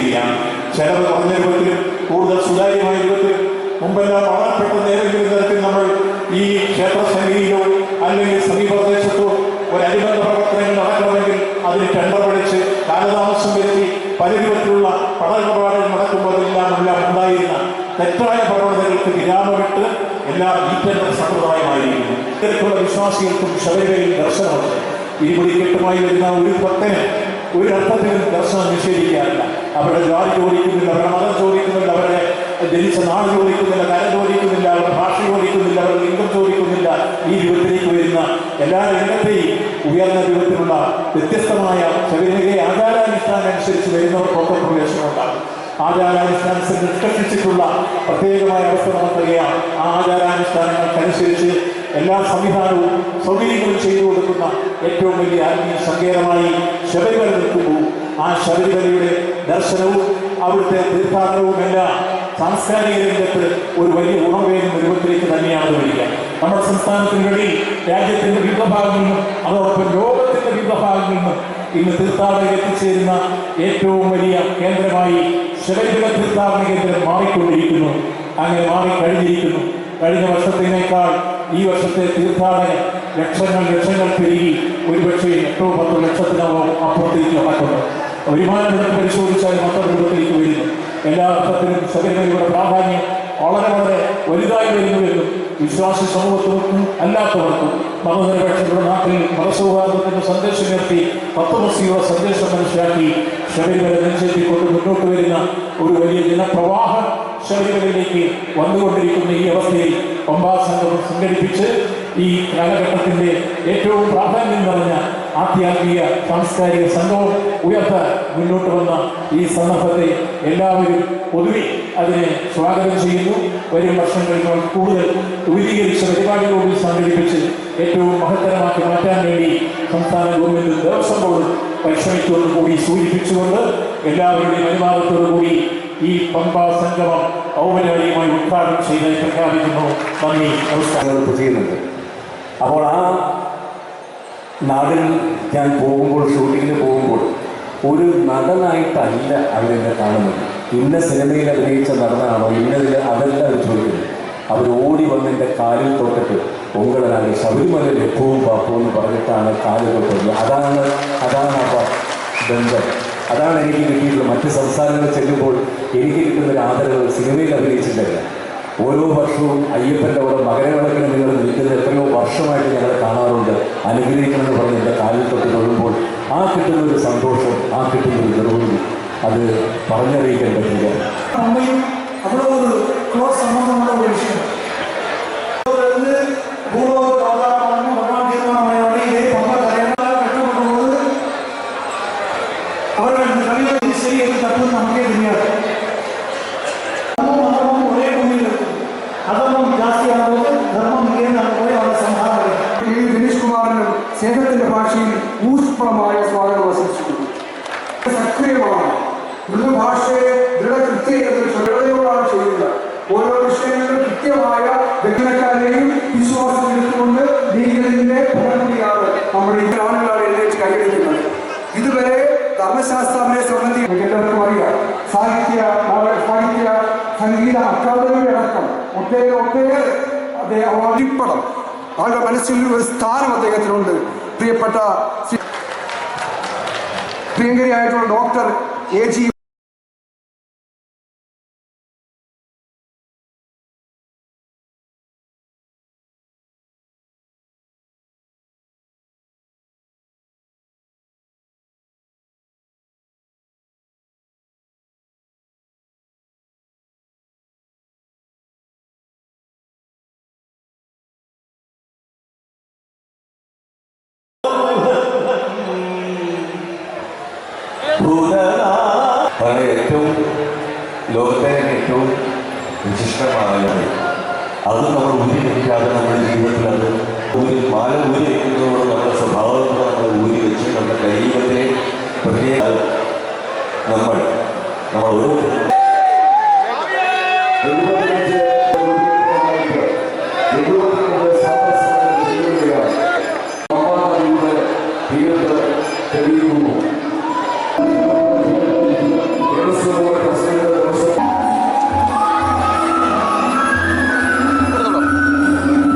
ചെയ്യാം ചെലവ് കുറഞ്ഞ രൂപത്തിലും കൂടുതൽ സുതാര്യമായ രൂപത്തിലും മുമ്പെല്ലാം വളരെ പെട്ടെന്ന് ഏതെങ്കിലും തരത്തിൽ നമ്മൾ ഈ ക്ഷേത്ര സന്നിധിയിലോ അല്ലെങ്കിൽ സമീപപ്രദേശത്തോ ഒരു അനുബന്ധ പ്രവർത്തനങ്ങൾ നടക്കണമെങ്കിൽ അതിന് ടെൻഡർ വിളിച്ച് കാലതാമസം വരുത്തി പല രൂപത്തിലുള്ള പഠനപാടുകൾ നടക്കുമ്പോഴെല്ലാം എല്ലാം ഉണ്ടായിരുന്ന തെറ്റായ പ്രവണതകൾക്ക് വിരാമം വിട്ട് എല്ലാം ഈ ടെൻഡർ സമ്പ്രദായമായിരിക്കുന്നു. ഇത്തരത്തിലുള്ള വിശ്വാസികൾക്കും ശബരിമലയിൽ ദർശനമുണ്ട്. ഇരുമുടിക്കെട്ടുമായി വരുന്ന ഒരു ഭക്തന് ഒരു അർത്ഥത്തിലും ദർശനം നിഷേധിക്കാറില്ല. അവരുടെ ജാതി ചോദിക്കുന്നില്ല അവരുടെ മതം ചോദിക്കുന്നില്ല അവരുടെ ജനിച്ച നാട് ചോദിക്കുന്നില്ല കരം ചോദിക്കുന്നില്ല അവരുടെ ഭാഷ ചോദിക്കുന്നില്ല അവരുടെ ലിംഗം ചോദിക്കുന്നില്ല ഈ രൂപത്തിലേക്ക് വരുന്ന എല്ലാ രംഗത്തെയും ഉയർന്ന രൂപത്തിലുള്ള വ്യത്യസ്തമായ ശബരിമലയിലെ ആചാരാനുഷ്ഠാനം അനുസരിച്ച് വരുന്നവർക്കൊക്കെ പ്രവേശനമുണ്ടാകും ആചാരാനുഷ്ഠാനത്തിൽ നിഷ്കർഷിച്ചിട്ടുള്ള പ്രത്യേകമായ അവസ്ഥ നമുക്കറിയാം ആ ആചാരാനുഷ്ഠാനങ്ങൾക്കനുസരിച്ച് എല്ലാ സംവിധാനവും സൗകര്യങ്ങളും ചെയ്തു കൊടുക്കുന്ന ഏറ്റവും വലിയ ആത്മീയ സങ്കേതമായി ശബരിമല നിൽക്കുമ്പോൾ ആ ശബരിമലയുടെ ദർശനവും അവിടുത്തെ തീർത്ഥാടനവും എല്ലാം സാംസ്കാരിക രംഗത്ത് ഒരു വലിയ ഉണർവേകുന്ന രൂപത്തിലേക്ക് തന്നെയാണ് വരിക. നമ്മുടെ സംസ്ഥാനത്തിന് രാജ്യത്തിന്റെ വിവിധ ഭാഗങ്ങളിലും അതോടൊപ്പം ലോകത്തിന്റെ വിവിധ ഭാഗങ്ങളിൽ നിന്നും ഇന്ന് തീർത്ഥാടകർ എത്തിച്ചേരുന്ന ഏറ്റവും വലിയ കേന്ദ്രമായി ശബരിമല തീർത്ഥാടന കേന്ദ്രം മാറിക്കൊണ്ടിരിക്കുന്നു. അങ്ങനെ മാറിക്കഴിഞ്ഞിരിക്കുന്നു. കഴിഞ്ഞ വർഷത്തിനേക്കാൾ ഈ വർഷത്തെ തീർത്ഥാടന ലക്ഷങ്ങൾ ലക്ഷങ്ങൾ പെരുകി ഒരുപക്ഷെ എട്ടോ പത്തോ ലക്ഷത്തിനോ അപ്പുറത്തേക്ക് നടക്കുന്നു വരുമാനം പരിശോധിച്ചാൽ മൊത്തം രൂപത്തിലേക്ക് വരുന്നു. എല്ലാ അർത്ഥത്തിലും ശബരിമലയുടെ പ്രാധാന്യം വളരെ വളരെ വലുതായി വരുന്നുവെന്നും വിശ്വാസി സമൂഹത്തിനും അല്ലാത്തവർക്കും മതനിരപേക്ഷയുടെ നാട്ടിൽ മതസൗഹാർദ്ദത്തിന്റെ സന്ദേശം നിർത്തി തത്വമസിയുടെ സന്ദേശം മനസ്സിലാക്കി ശബരിമല നെഞ്ചെത്തിക്കൊണ്ട് മുന്നോട്ട് വരുന്ന ഒരു വലിയ ജനപ്രവാഹം ശബരിമലയിലേക്ക് വന്നുകൊണ്ടിരിക്കുന്ന ഈ അവസ്ഥയിൽ പമ്പാ സംഘം സംഘടിപ്പിച്ച് ഈ കാലഘട്ടത്തിന്റെ ഏറ്റവും പ്രാധാന്യം നിറഞ്ഞ ആധ്യാത്മിക സാംസ്കാരിക സംഘവും ഉയർത്താൻ മുന്നോട്ട് വന്ന ഈ സന്ദർഭത്തെ എല്ലാവരും പൊതുവെ അതിനെ സ്വാഗതം ചെയ്യുന്നു. വരും വർഷങ്ങളിൽ കൂടുതൽ വിപുലീകരിച്ച പരിപാടികളോട് സംഘടിപ്പിച്ച് ഏറ്റവും മഹത്തരമാക്കി മാറ്റാൻ വേണ്ടി സംസ്ഥാന ഗവൺമെന്റ് ദേവസ്വം ബോർഡ് പരിശ്രമിച്ചുകൊണ്ട് കൂടി സൂചിപ്പിച്ചുകൊണ്ട് എല്ലാവരുടെയും അനുവാദത്തോടു കൂടി ഈ പമ്പ സംഗമം ഔപചാരികമായി ഉദ്ഘാടനം ചെയ്തായി പ്രഖ്യാപിക്കുന്നു. നന്ദി നമസ്കാരം. ചെയ്യുന്നുണ്ട് അപ്പോൾ ആ നാടിൽ ഞാൻ പോകുമ്പോൾ ഷൂട്ടിങ്ങിന് പോകുമ്പോൾ ഒരു നടനായിട്ടല്ല അവരെന്നെ കാണുന്നത്. ഇന്ന സിനിമയിൽ അഭിനയിച്ച നടനാണോ ഇന്നതിൽ അതല്ല അവർ ചോദിക്കുന്നത്. അവർ ഓടി വന്ന് എന്റെ കാലിൽ തൊട്ടിട്ട് പൊങ്കടനാണ് ശബരിമല ലഭ്യവും പാപ്പവും എന്ന് പറഞ്ഞിട്ടാണ് കാലിൽ തൊട്ടത്. അതാണ് അതാണ് ആ ബന്ധം. അതാണ് എനിക്ക് കിട്ടിയിട്ടുള്ളത്. മറ്റ് സംസ്ഥാനങ്ങളിൽ ചെല്ലുമ്പോൾ എനിക്ക് കിട്ടുന്ന ഒരു ആദരവ് സിനിമയിൽ അഭിനയിച്ചിട്ടില്ല. ഓരോ വർഷവും അയ്യപ്പന്റെ അവിടെ മകരവിളക്കിന് നിങ്ങൾ നിൽക്കുന്നത് എത്രയോ വർഷമായിട്ട് ഞങ്ങൾ കാണാറുണ്ട് അനുഗ്രഹിക്കണമെന്ന് പറഞ്ഞ് എന്റെ കാലിൽ തൊട്ട് തൊഴുമ്പോൾ ആ കിട്ടുന്ന ഒരു സന്തോഷം ആ കിട്ടുന്ന ഒരു നിർവഹി അത് പറഞ്ഞറിയിക്കാൻ പറ്റില്ല അമ്മയും അവിടെ ഒരു ക്ലോസ് സംബന്ധമുള്ള ഒരു വിഷയം. ഊഷ്മളമായ സ്വാഗതം വസിച്ചിട്ടുണ്ട് സക്രിയമാണ് മൃദുഭാഷയെ ദൃഢകൃത്യതയോടാണ് ചെയ്യുന്നത്. ഓരോ വിഷയങ്ങളിലും കൃത്യമായ വ്യക്തിക്കാരെയും വിശ്വാസം എടുത്തുകൊണ്ട് ലീഗലിന്റെ ഫലമുടിയാണ് നമ്മുടെ ഈ ആളുകളാണ് എഴുന്നേറ്റ് കൈവരിക്കുന്നത്. ഇതുവരെ ധർമ്മശാസ്ത്രത്തെ സംബന്ധിച്ച് എല്ലാവർക്കും അറിയാം. സാഹിത്യ സാഹിത്യ സംഗീത അക്കാദമി അടക്കം ഒട്ടേറെ ഒട്ടേറെ അദ്ദേഹം അവാർഡിപ്പടം ആളുടെ മനസ്സിൽ ഒരു സ്ഥാനം അദ്ദേഹത്തിനുണ്ട്. പ്രിയപ്പെട്ട ശ്രീ- പ്രിയങ്കരിയായിട്ടുള്ള ഡോക്ടർ എ ജി അതാണ് ഏറ്റവും ലോകത്തെ ഏറ്റവും വിശിഷ്ടമായ അത് നമ്മൾ ഊരി ലഭിക്കാതെ നമ്മുടെ ജീവിതത്തിൽ അത് ഊരി മാല ഊരി